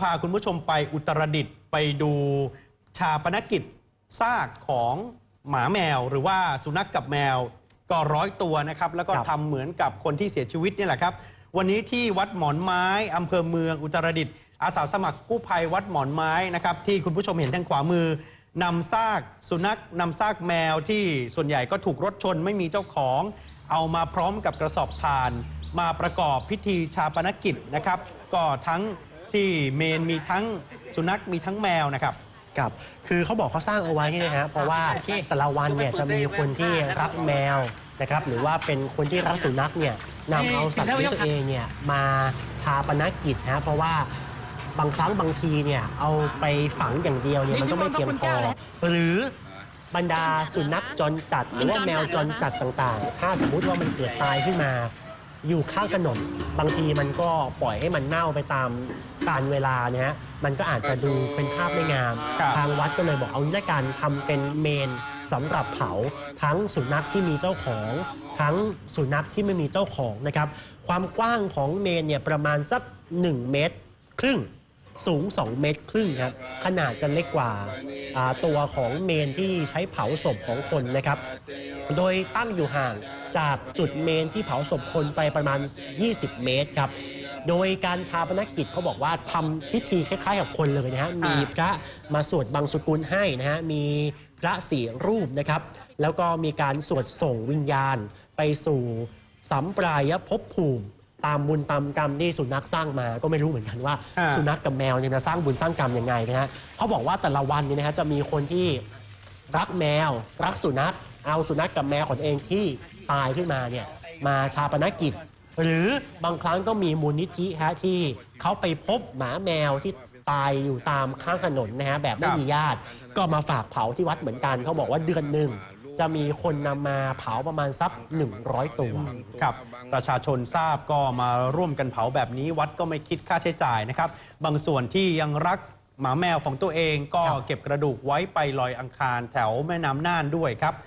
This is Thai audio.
พาคุณผู้ชมไปอุตรดิตถ์ไปดูชาปนกิจซากของหมาแมว หรือว่าสุนัขกกับแมวก็ร้อยตัวนะครับ แล้วก็ครับ ทำเหมือนกับคนที่เสียชีวิตนี่แหละครับ วันนี้ที่วัดหมอนไม้อำเภอเมืองอุตรดิตถ์อาสาสมัครกู้ภัยวัดหมอนไม้นะครับ ที่คุณผู้ชมเห็นทางขวามือนำซากสุนัขนำซากแมวที่ส่วนใหญ่ก็ถูกรถชนไม่มีเจ้าของ เอามาพร้อมกับกระสอบถ่าน มาประกอบพิธีชาปนกิจนะครับ ก็ทั้ง ที่เมนมีทั้งสุนัขมีทั้งแมวนะครับ กับ คือเขาบอกเขาสร้างเอาไว้นี่นะฮะเพราะว่าแต่ละวันเนี่ยจะมีคนที่รักแมวนะครับ หรือว่าเป็นคนที่รักสุนัขเนี่ยนำเอาสัตว์เลี้ยงตัวเองเนี่ยมาชาปนกิจนะเพราะว่าบางครั้งบางทีเนี่ยเอาไปฝังอย่างเดียวเนี่ยมันก็ไม่เพียงพอหรือบรรดาสุนัขจรจัด หรือว่าแมวจรจัดต่างๆ ถ้าสมมุติว่ามันเกิดตายขึ้นมา อยู่ข้างถนน บางทีมันก็ปล่อยให้มันเน่าไปตามการเวลาเนี่ยฮะมันก็อาจจะดูเป็นภาพไม่งาม ครับ ทางวัดก็เลยบอกเอางี้ละกันทำเป็นเมนสำหรับเผาทั้งสุนัขที่มีเจ้าของ ทั้งสุนัขที่ไม่มีเจ้าของนะครับ ความกว้างของเมนเนี่ยประมาณสัก 1 เมตร ครึ่ง สูง 2 เมตรครึ่งครับขนาดจะเล็กกว่าอ่าตัวของเมนที่ใช้เผาศพของคนนะครับ โดยตั้งอยู่ห่างจากจุดเมนที่เผาศพคนไปประมาณ 20 เมตรครับโดยการชาปนกิจเขาบอกว่าทำพิธีคล้ายๆกับคนเลยนะฮะ มีพระมาสวดบังสุกุลให้นะฮะ มีพระสี่รูปนะครับ แล้วก็มีการสวดส่งวิญญาณไปสู่สัมปรายภพภูมิ ตามบุญตามกรรมที่สุนัขสร้างมาก็ไม่รู้เหมือนกันว่า อ่า สุนัขกับแมวเนี่ยจะสร้างบุญสร้างกรรมยังไงนะฮะเขาบอกว่าแต่ละวันเนี่ยนะฮะจะมีคนที่รักแมว รักสุนัขเอาสุนัขกับแมวของตัวเองที่ตายขึ้นมาเนี่ยมาชาปนกิจ หรือบางครั้งก็มีมูลนิธิฮะที่เขาไปพบหมาแมวที่ ตายอยู่ตามข้างถนนนะฮะแบบไม่มีญาติ ก็มาฝากเผาที่วัดเหมือนกันเขาบอกว่าเดือนหนึ่งจะมีคนนำมาเผาประมาณสัก100 ตัว ครับ ประชาชนทราบก็มาร่วมกันเผาแบบนี้ วัดก็ไม่คิดค่าใช้จ่ายนะครับ บางส่วนที่ยังรักหมาแมวของตัวเองก็เก็บกระดูกไว้ไปลอยอังคารแถวแม่น้ำน่านด้วยครับ